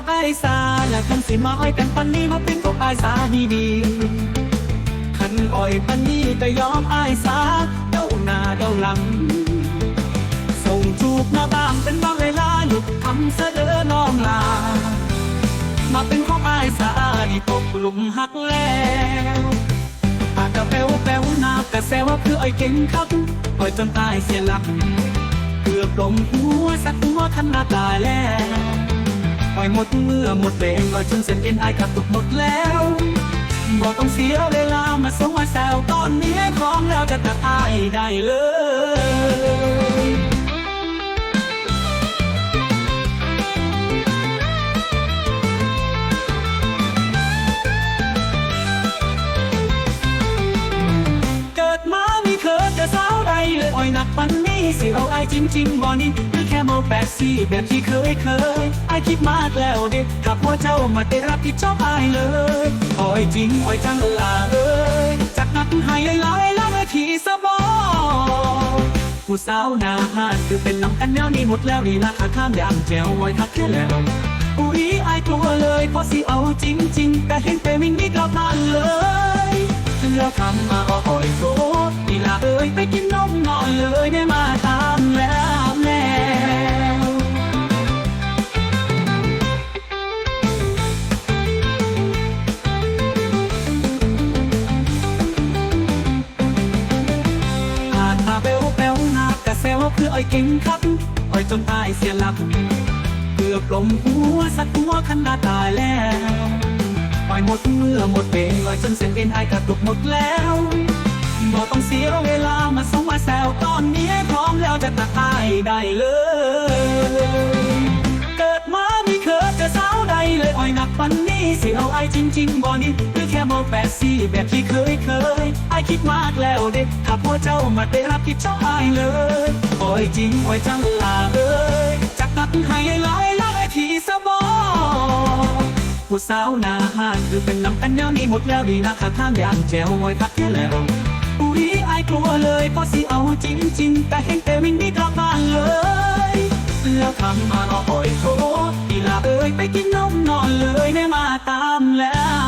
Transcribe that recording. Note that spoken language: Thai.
ของไอ้สาและคันสิมาอ้อยกันปันนี้มาเป็นของไอ้สาดีดีคันอ้อยปันนี้ก็ยอมไอ้สาเด้าหน้าเด้าหลัง ส่งจูบหน้าบ้างเป็นบางเวลาหยุดคำเสดอน้องลา มาเป็นของไอ้สาที่ตกหลุมหักแล้วปากกะเปลวแปลวหน้ากะแซวว่าคือไอ้เก่งครับปล่อยจนตายเสียหลักเกือบลมหัวสักหัวทันหน้าตายแล้ว ปล่อยหมดเมื่อหมดเพลงก็จนเส้นเอ็นไอกระตุกหมดแล้วบอกต้องเสียเวลามาส่งมาแซวตอนนี้พร้อมแล้วจะตัดอายได้เลย อ่อยหนักปันนี้สิเอาไอายจริงบ่นี่หรือแค่โมแปดสี่แบบที่เคยเคยไอคิดมากแล้วเด็กกับว่าเจ้ามาได้รับผิดชอบไอเลยออยจริงออยจังลาเอ้ยจากนักให้หลายล้วทีสบอผู้สาวหน้าหาดคือเป็นน้ำกันแนวนี้หมดแล้วนี่ราคาข้ามยามแจวไว้ทักแค่แล้วอุ้ยไอายกลัวเลยเพราะสิเอาจริงๆแต่เห็นแต่วิ่งนี่กลับบ้าเลยแล้วทำมาออ ไปกินนมหน่อยเลยได้มาตามแล้วแล้วผ่านมาเบลเบลหน้ากะเซลเพื่อไอ้เก่งครับอ้อยจนตายเสียหลักเกือบลมหัวสักหัวคันดาตายแล้วปล่อยหมดเมื่อหมดเพลงลอยจนเส้นเอ็นไอกระตุกหมดแล้ว บอกต้องเสียเวลามาส่งมาแซวตอนนี้ พร้อมแล้วจะตัดอายได้เลย เกิดมาไม่เคยจะสาวใดเลยอ่อยหนักปันนี้สิเอาไอจริง ๆบ่นี่หรือแค่มองแปดสี่แบบที่เคยเคยไอคิดมากแล้วเด็กถ้าพวกเจ้ามาได้รับผิดชอบไอายเลยอ่อยจริงอ่อยจังลาเอ้ยจากนักให้หลายหลายทีสบอผู้สาวหน้าห้านคือเป็นน้ำกันแนวนี้หมดแล้วดีนะข้าทางอย่างแจวไว้พักแค่แล้ว อุ๊ยไอกลัวเลยเพราะสิเอาจริงจริงแต่เห็นแต่วิ่งนี่กลับบ้านเลยแล้วทำมาเอาอ่อยโถอีลาเอ้ยไปกินนมนอนเลยแม่มาตามแล้ว